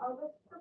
August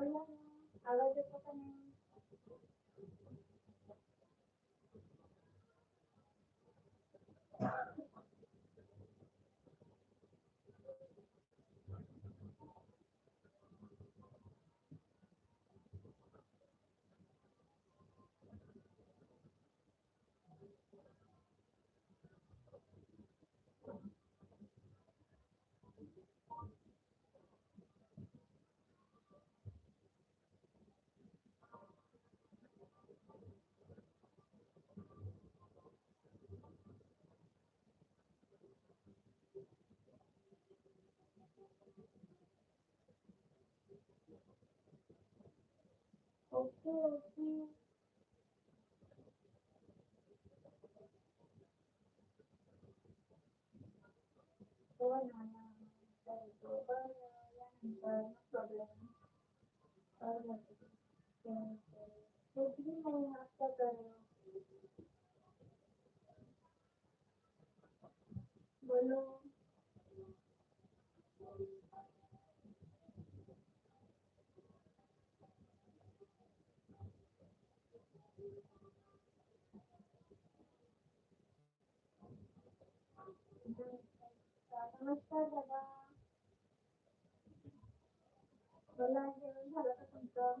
Hola, ahora yo también. Bueno. नमस्कार दादा. बोला झालं का तुमचं?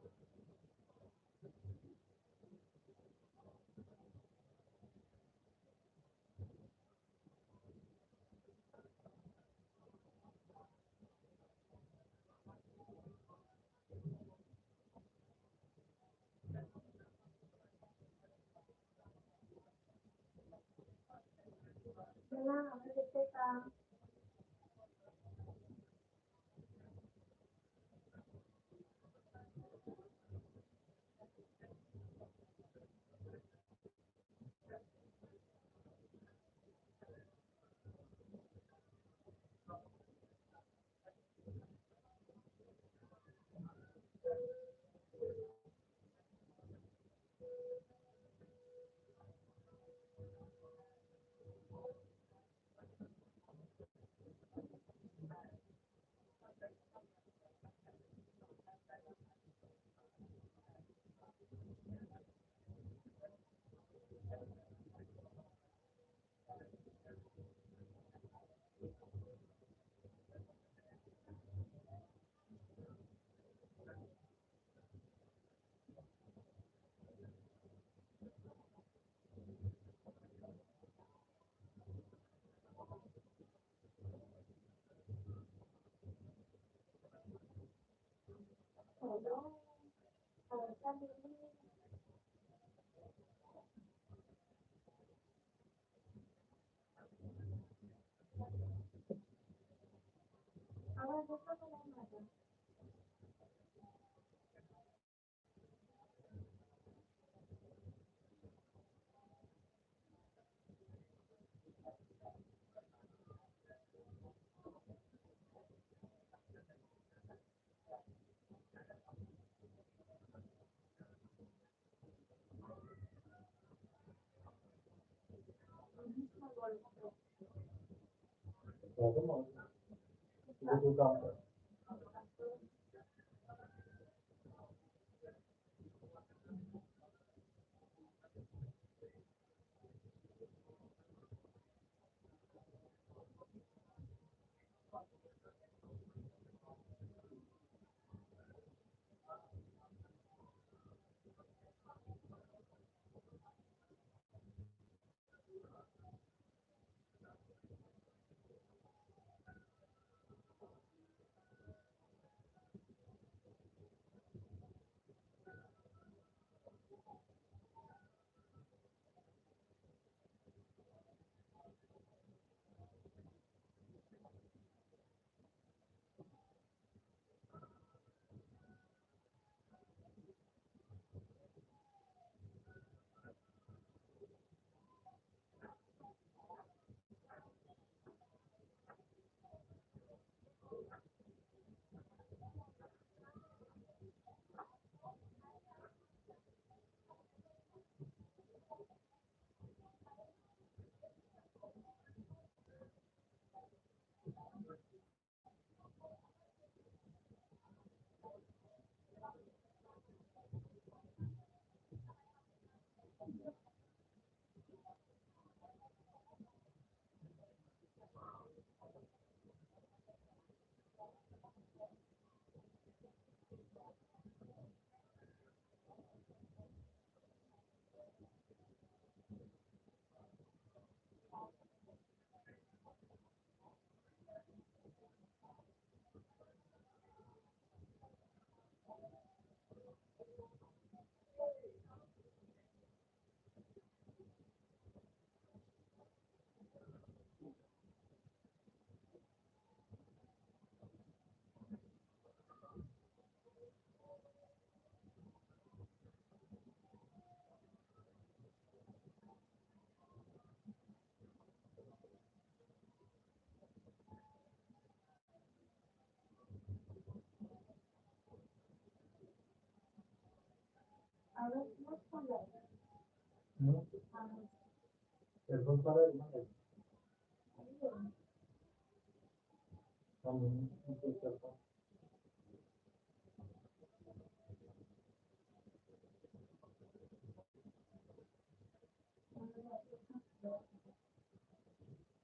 येतो आवश्यक आता का आवाज येते का झालं मग तुझं तू काम कर आवाज मस्त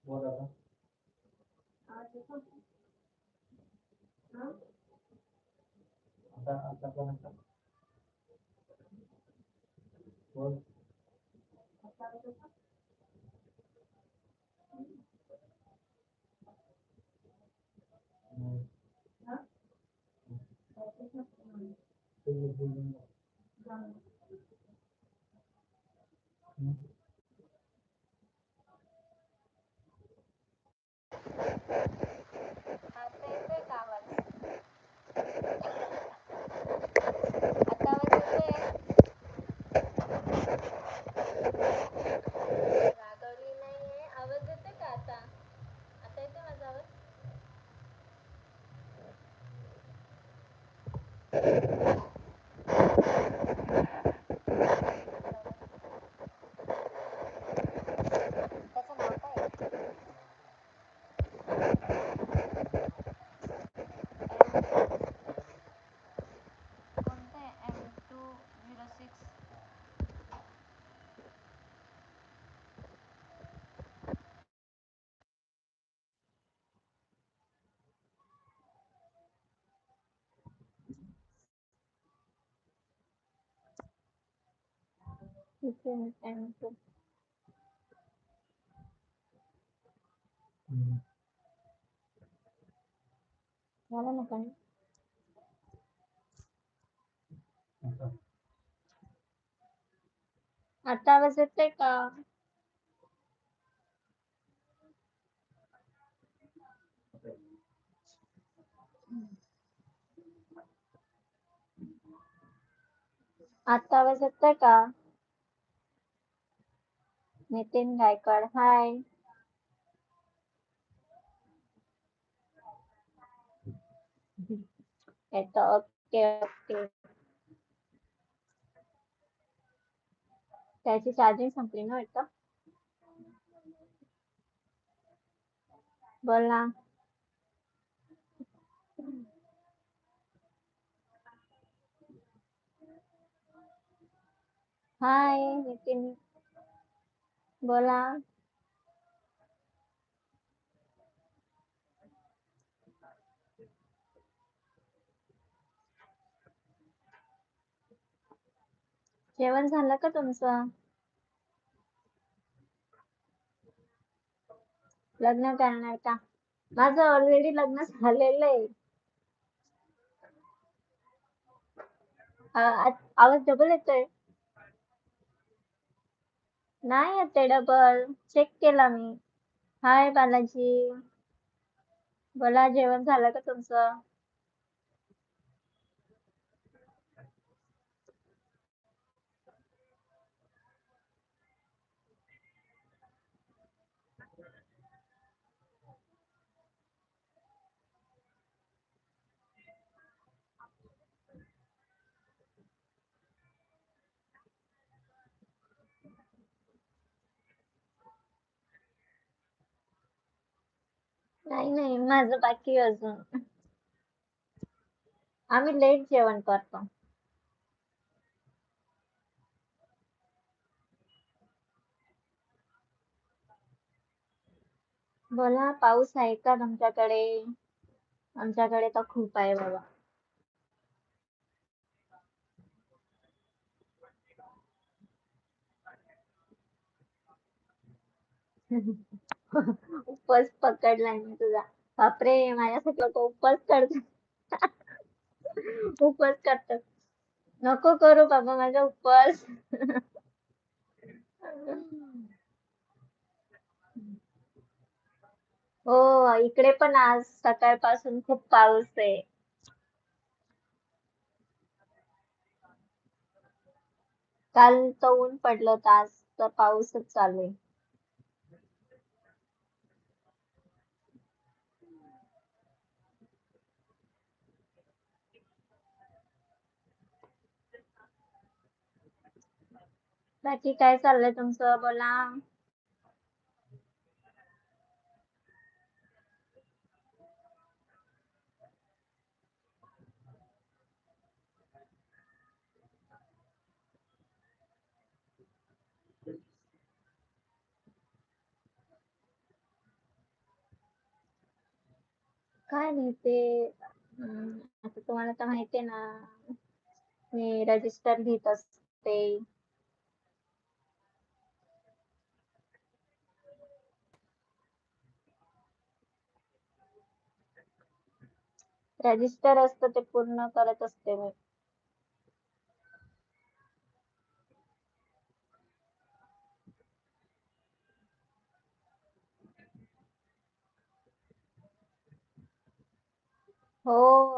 Whatever. Huh? Ada, ada komentar. 뭐? 음. 음. इथे एम झालं ना काही आता. आता आवाज येतोय का आता आवाज येतोय का नितीन गायकवाड हाय येतो ओके ओके त्याची चार्जिंग संपली ना वाटतं बोल ना हाय नितीन बोला जेवण झालं का तुमचं लग्न करणार का माझं ऑलरेडी लग्न झालेलं आहे आवाज डबल येतोय नाही ते डबल चेक केला मी. हाय बालाजी. बोला जेवण झालं का तुमचं? नाही नाही माझं बाकी अजून. आम्ही लेट जेवण करतो. बोला पाऊस आहे का तुमच्याकडे? आमच्याकडे तर खूप आहे बाबा. उपवास पकडलाय मी तुझा. बापरे माझ्यासाठी लोक उपवास करतात. उपवास करतात. नको करू बाबा माझा उपवास. हो इकडे पण आज सकाळपासून खूप पाऊस आहे. काल तर ऊन पडलं होतं आज तर पाऊसच चालू आहे. बाकी काय चाललंय तुमचं? बोला. काय नाही ते आता तुम्हाला तर माहिती आहे ना मी रजिस्टर घेत असते. रजिस्टर असतं ते पूर्ण करत असते मी. हो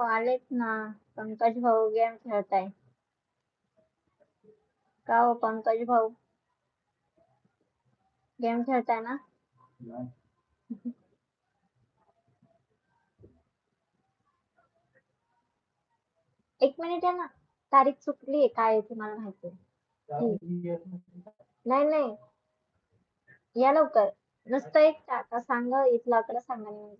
आलेत ना. पंकज भाऊ गेम खेळताय का हो पंकज भाऊ? गेम खेळताय ना? एक मिनिट आहे ना. तारीख चुकली आहे काय आहे ती मला माहिती नाही नाही. या लवकर. नुसतं एक टाका सांगा इथलं आकडा सांगा नाही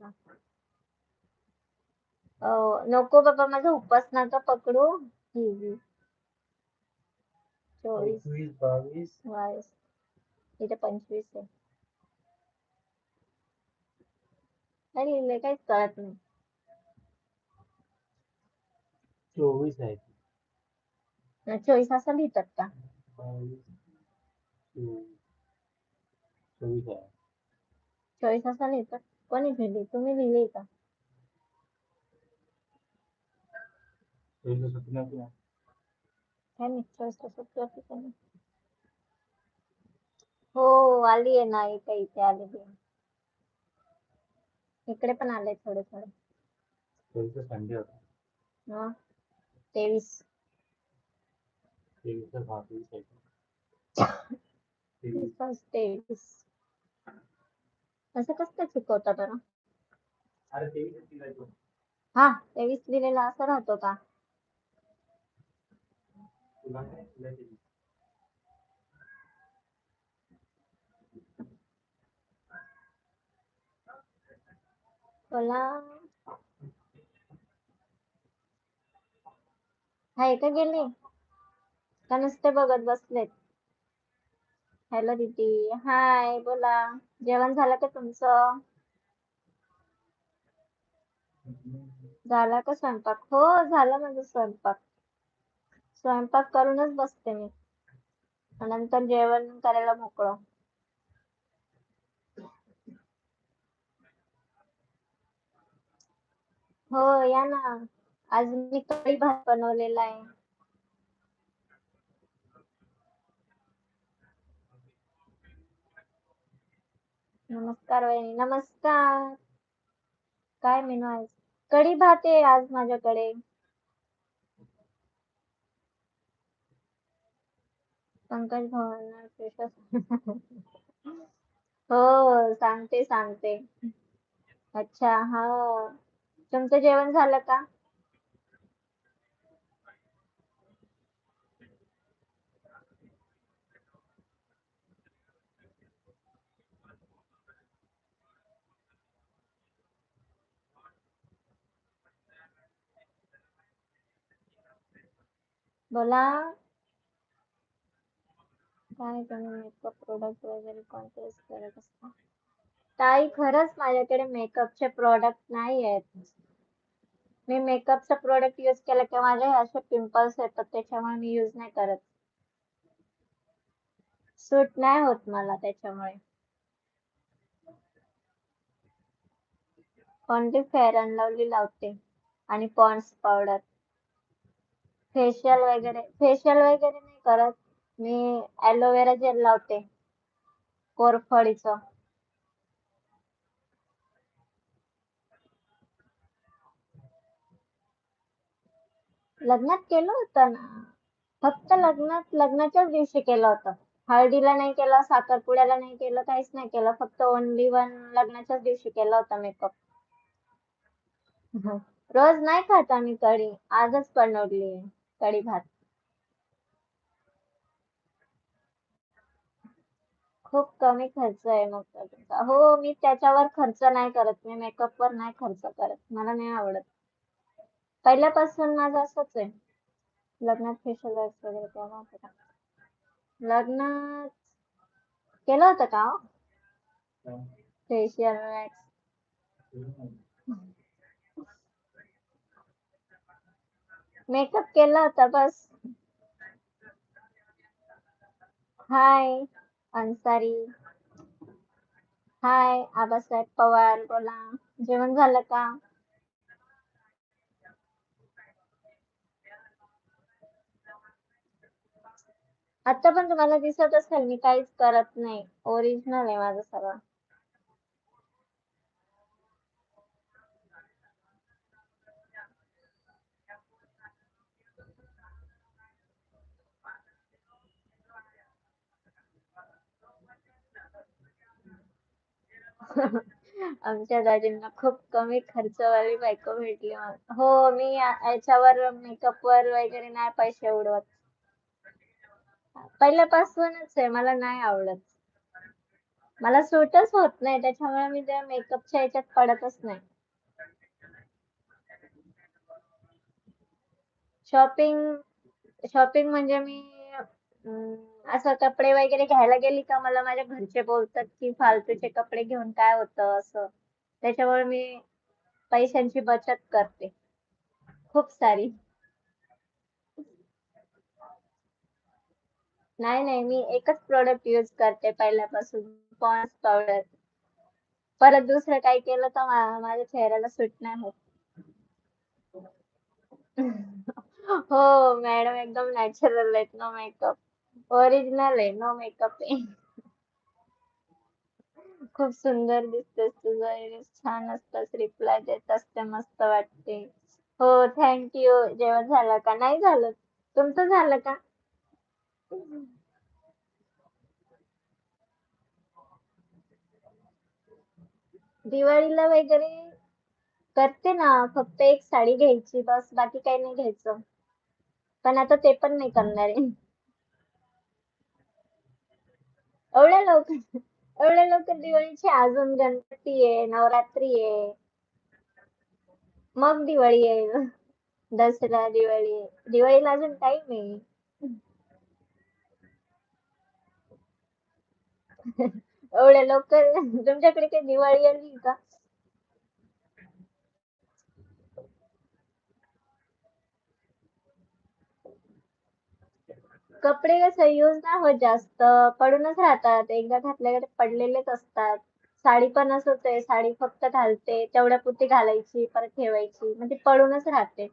नको बाबा माझा उपास नका पकडू. चोवीस. बावीस. बावीस. इथे पंचवीस आहे. काय लिहिलंय काहीच कळत नाही. चोवीस आहे चोवीस असं लिहितात का? बावीस चोवीस चोवीस आहे. चोवीस असं लिहितात कोणी लिहिली तुम्ही लिहिली का? चोवीस काय नाही चोवीस का नाही? हो आली आहे ना इथे इथे आलेली आहे. इकडे पण आले थोडे थोडे. चोवीस संडे होता. मग तेवीस. तेवीस. तेवीस असं कसं काय चुकवता बरं हा तेवीस लिहिलेला असा राहतो का? तुला काय तुला तेवीस बोला हाय का गेली. का नुसते बघत बसलेत? हॅलो दीदी. हाय बोला. जेवण झालं का तुमचं? झाला का स्वयंपाक? हो झाला माझा स्वयंपाक. स्वयंपाक करूनच बसते मी. आणि नंतर जेवण करायला मोकळं. हो या ना. आज मी कढी भात बनवलेला आहे. नमस्कार वहिनी नमस्कार. काय मेनू आज कढी भात आहे आज माझ्याकडे. पंकज भवन हो सांगते सांगते. अच्छा हा. तुमचं जेवण झालं का? बोला. काय तुम्ही मेकअप प्रोडक्ट वगैरे कोणते करत असता? ताई खरंच माझ्याकडे मेकअपचे प्रॉडक्ट नाही आहेत. मी मेकअपचा प्रोडक्ट यूज केला की माझे असे पिंपल्स येतात त्याच्यामुळे मी यूज नाही करत. सूट नाही होत मला त्याच्यामुळे. ओनली फेअर अँड लवली लावते? आणि पॉन्ड्स पावडर. फेशियल वगैरे फेशियल वगैरे नाही करत. मी ॲलोवेरा जेल लावते. कोरफडीचं. लग्नात केलं होतं ना. फक्त लग्नात लग्नाच्याच दिवशी केलं होतं. हळदीला नाही केलं साखरपुड्याला नाही केलं काहीच नाही केलं. फक्त ओनली वन लग्नाच्याच दिवशी केला होता मेकअप रोज नाही खात आम्ही कढी. आजच बनवली. कढी भात. खूप कमी खर्च आहे मग तुमचा. हो मी त्याच्यावर खर्च नाही करत. मी मेकअप वर नाही खर्च करत. मला नाही आवडत. पहिल्यापासून माझं असंच आहे. लग्नात फेशियल वगैरे केला होता का? लग्नात केलं होतं का फेशियल वॅक्स मेकअप केला होता बस. हाय अन्सारी हाय आबासाहेब पवार बोला. जेवण झालं का? आता पण तुम्हाला दिसत असेल मी काहीच करत नाही. ओरिजिनल आहे माझं सगळं. आमच्या दाजींना खूप कमी खर्चवाली बायको भेटली मला. हो मी या- याच्यावर मेकअप वर वगैरे नाही पैसे उडवत. पहिल्यापासूनच आहे मला नाही आवडत. मला सूटच होत नाही त्याच्यामुळे मी त्या मेकअपच्या ह्याच्यात पडतच नाही. शॉपिंग शॉपिंग म्हणजे मी असं कपडे वगैरे घ्यायला गेली का मला माझ्या घरचे बोलतात की फालतूचे कपडे घेऊन काय होतं असं. त्याच्यामुळे मी पैशांची बचत करते. खूप सारी. नाही नाही मी एकच प्रोडक्ट यूज करते पहिल्यापासून पॉन्स पावडर परत दुसरं काही केलं तर माझ्या चेहऱ्याला सुट नाही होत. हो मॅडम एकदम नॅचरल आहेत ना मेकअप ओरिजिनल आहे नो मेकअप आहे. खूप सुंदर दिसतेस तुझं छान असतात रिप्लाय देत असते मस्त वाटते. हो थँक्यू जेवण झालं का? नाही झालं. तुमचं झालं का? दिवाळीला वगैरे करते ना फक्त एक साडी घ्यायची बस. बाकी काही नाही घ्यायचं. पण आता ते पण नाही करणार आहे. एवढ्या लवकर एवढ्या लवकर दिवाळीची अजून गणपती आहे नवरात्री आहे. मग दिवाळी आहे. दसरा दिवाळी दिवाळीला अजून टाइम आहे. एवढ्या लवकर तुमच्याकडे काही दिवाळी आली का? कपडे कसं यूज नाही होत जास्त. पडूनच राहतात. एकदा घातल्याकडे पडलेलेच असतात. साडी पण असंच आहे साडी फक्त घालते. तेवढ्या पुरती घालायची परत ठेवायची. म्हणजे पडूनच राहते.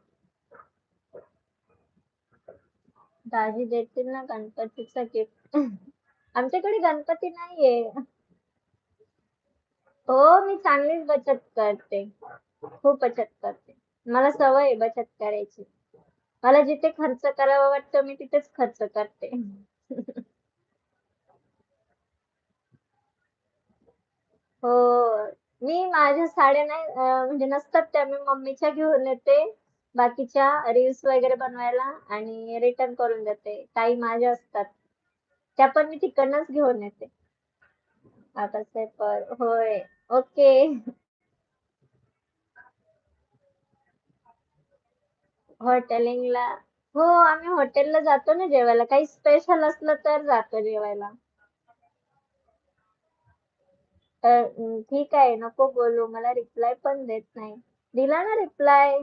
दाजी देतील ना गणपतीचं गिफ्ट आमच्याकडे गणपती नाहीये. हो मी चांगलीच बचत करते. खूप बचत करते. मला सवय बचत करायची. मला जिथे खर्च करावं वाटतं मी तिथेच खर्च करते. हो मी माझ्या साड्या नाही म्हणजे नसतात त्या मी मम्मीच्या घेऊन येते बाकीच्या रील्स वगैरे बनवायला आणि रिटर्न करून देते. काही माझ्या असतात त्या पण मी तिकडनंच घेऊन येते. आता पर होय ओके हॉटेलिंगला. हो आम्ही हॉटेलला जातो ना जेवायला. काही स्पेशल असलं तर जातो जेवायला. तर अं, ठीक आहे नको बोलू. मला रिप्लाय पण देत नाही. दिला ना रिप्लाय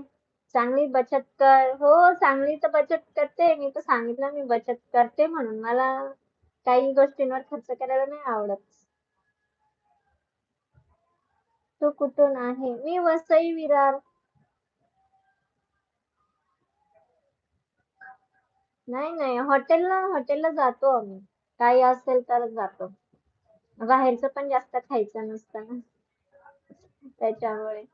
चांगली बचत कर. हो चांगली तर बचत करते. मी तर सांगितलं मी बचत करते म्हणून. मला काही गोष्टींवर खर्च करायला नाही आवडत. तू कुठून आहे? मी वसई विरार. नाही नाही. हॉटेलला हॉटेलला जातो आम्ही. काही असेल तरच जातो. बाहेरचं पण जास्त खायचं नसतं ना. त्याच्यामुळे.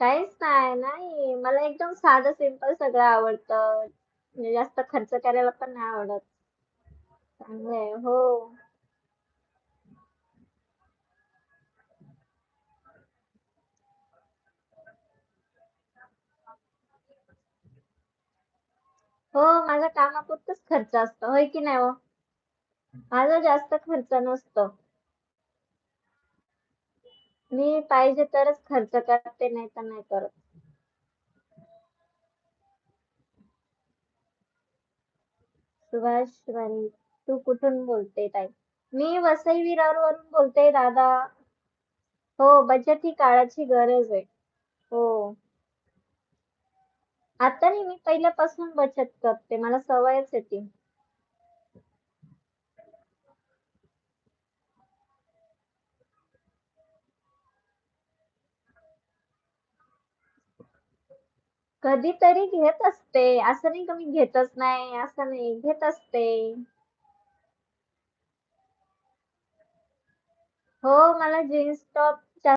काहीच नाही नाही. मला एकदम साधं सिंपल सगळं आवडतं. म्हणजे जास्त खर्च करायला पण नाही आवडत. चांगलं आहे. हो. हो माझा कामापुरतच खर्च असतो. होय की नाही हो? माझा जास्त खर्च नसतो. मी पाहिजे तरच खर्च करते नाही तर नाही करत. सुभाष वाणी तू कुठून बोलते ताई? मी वसई विरार वरून बोलते दादा. हो बचत ही काळाची गरज आहे. हो. आता नाही मी पहिल्यापासून बचत करते. मला सवयच येते कधीतरी घेत असते. असं नाही का मी घेतच नाही असं नाही घेत असते. हो मला जीन्स टॉप